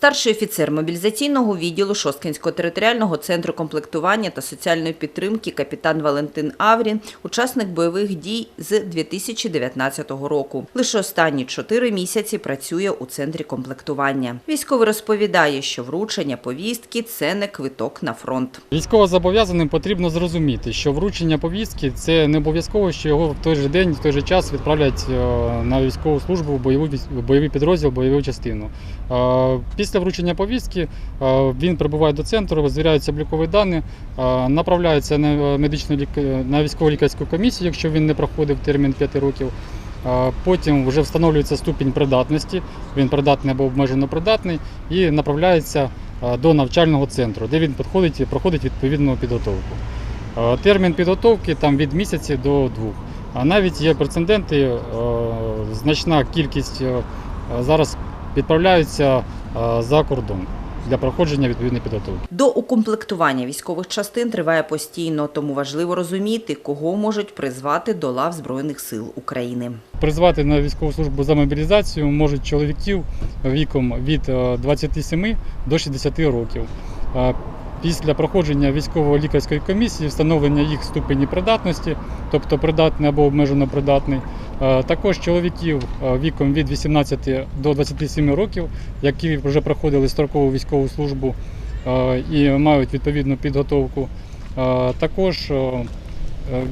Старший офіцер мобілізаційного відділу Шосткинського територіального центру комплектування та соціальної підтримки капітан Валентин Аврін, учасник бойових дій з 2019 року. Лише останні чотири місяці працює у центрі комплектування. Військовий розповідає, що вручення повістки це не квиток на фронт. Військовозобов'язаним потрібно зрозуміти, що вручення повістки це не обов'язково, що його в той же день, в той же час відправлять е, на військову службу бойову бойовий підрозділ, бойову частину. Е, Після вручення повістки е, він прибуває до центру, звіряються облікові дані, е, направляється на медичну лік- на військово лікарську комісію, якщо він не проходив термін 5 років. Е, Потім вже встановлюється ступінь придатності, він придатний або обмежено придатний, і направляється е, до навчального центру, де він підходить і проходить відповідну підготовку. Е, Термін підготовки там від місяця до двох. А навіть є прецеденти, е, значна кількість е, зараз відправляються е, за кордон для проходження відповідної підготовки. До укомплектування військових частин триває постійно, тому важливо розуміти, кого можуть призвати до лав Збройних сил України. Призвати на військову службу за мобілізацію можуть чоловіків віком від е, 27 до 60 років. Після проходження військово-лікарської комісії, встановлення їх ступені придатності, тобто придатний або обмежено придатний, е, також чоловіків е, віком від 18 до 27 років, які вже проходили строкову військову службу е, і мають відповідну підготовку. Також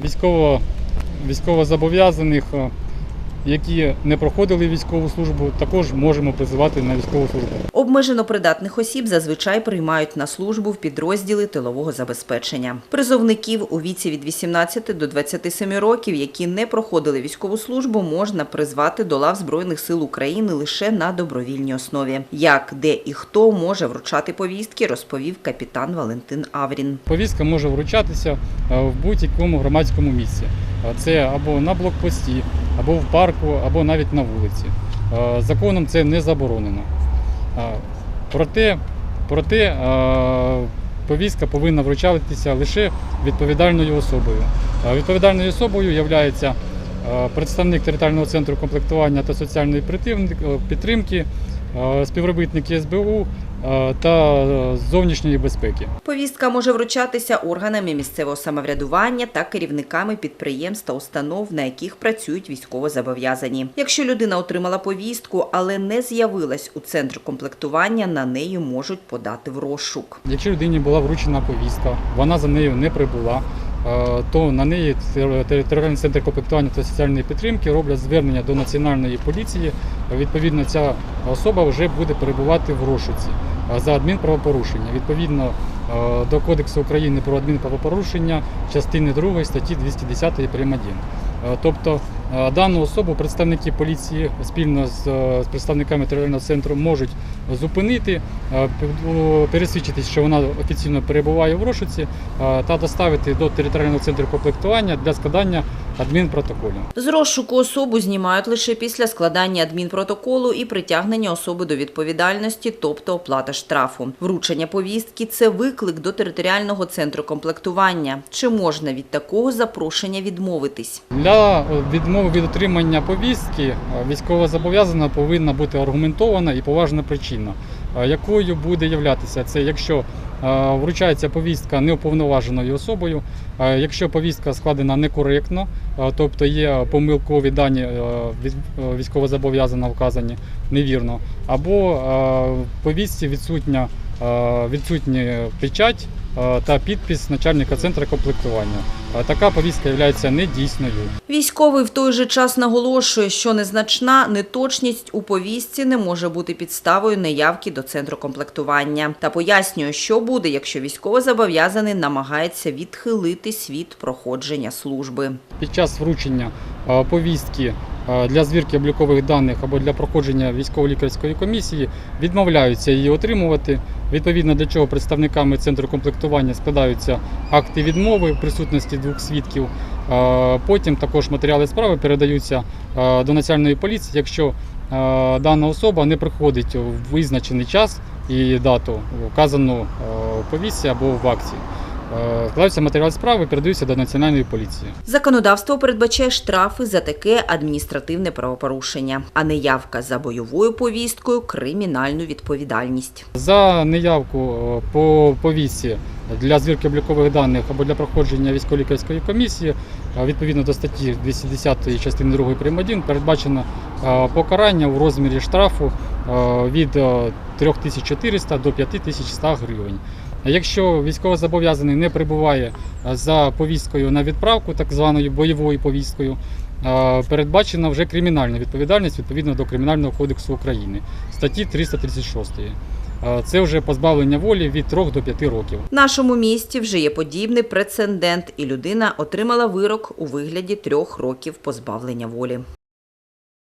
військово, військовозобов'язаних, які не проходили військову службу, також можемо призивати на військову службу. Обмежено придатних осіб зазвичай приймають на службу в підрозділи тилового забезпечення. Призовників у віці від 18 до 27 років, які не проходили військову службу, можна призвати до лав Збройних сил України лише на добровільній основі. Як, де і хто може вручати повістки, розповів капітан Валентин Аврін. Повістка може вручатися е, в будь-якому громадському місці. Е, Це або на блокпості, або в парку, або навіть на вулиці. Е, Законом це не заборонено. Е, Проте, проте е, повістка повинна вручатися лише відповідальною особою. Відповідальною особою є представник територіального центру комплектування та соціальної підтримки, співробітники СБУ та е, зовнішньої безпеки. Повістка може вручатися органами місцевого самоврядування та керівниками підприємств та установ, на яких працюють військовозобов'язані. Якщо людина отримала повістку, але не з'явилась у центрі комплектування, на неї можуть подати в розшук. Якщо людині була вручена повістка, вона за нею не прибула, е, то на неї територіальний центр комплектування та соціальної підтримки роблять звернення до національної поліції. Відповідно, ця особа вже буде перебувати в розшуці за адмінправопорушення. Відповідно е, до Кодексу України про адмінправопорушення частини 2 статті 210 прим. 1. Е, Тобто е, дану особу представники поліції спільно з, представниками територіального центру можуть зупинити, пересвідчитись, що вона офіційно перебуває в розшуці, та доставити до територіального центру комплектування для складання адмінпротоколів. З розшуку особу знімають лише після складання адмінпротоколу і притягнення особи до відповідальності, тобто оплата штрафу. Вручення повістки це виклик до територіального центру комплектування. Чи можна від такого запрошення відмовитись? Для е, відмови від отримання повістки е, військовозобов'язана повинна бути аргументована і поважна причина, якою буде являтися це, якщо е, вручається повістка неуповноваженою особою, е, якщо повістка складена некоректно, е, тобто є помилкові дані військовозобов'язана е, вказані невірно, або е, в повістці відсутня е, відсутня печать е, та підпис начальника центру комплектування. Така повістка є недійсною. Військовий в той же час наголошує, що незначна неточність у повістці не може бути підставою неявки до центру комплектування та пояснює, що буде, якщо військовозобов'язаний намагається відхилитись від проходження служби. Під час вручення повістки для звірки облікових даних або для проходження військово-лікарської комісії відмовляються її отримувати. Відповідно для чого представниками центру комплектування складаються акти відмови в присутності двох свідків. Потім також матеріали справи передаються до національної поліції, якщо дана особа не приходить у визначений час і дату, вказану в повістці або в акції. Е, складаються матеріали справи, передаються до національної поліції. Законодавство передбачає штрафи за таке адміністративне правопорушення, а неявка за бойовою повісткою кримінальну відповідальність. За неявку е, по повістці для звірки облікових даних або для проходження військово-лікарської комісії е, відповідно до статті 210 частини 2 прим. 1 передбачено покарання у розмірі штрафу від е, 3400 до 5100 гривень. Якщо військовозобов'язаний не прибуває е, за повісткою на відправку, так званою бойовою повісткою, е, передбачена вже кримінальна відповідальність відповідно до Кримінального кодексу України статті 336. Е, Це вже позбавлення волі від 3 до 5 років. В нашому місті вже є подібний прецедент, і людина отримала вирок у вигляді трьох років позбавлення волі.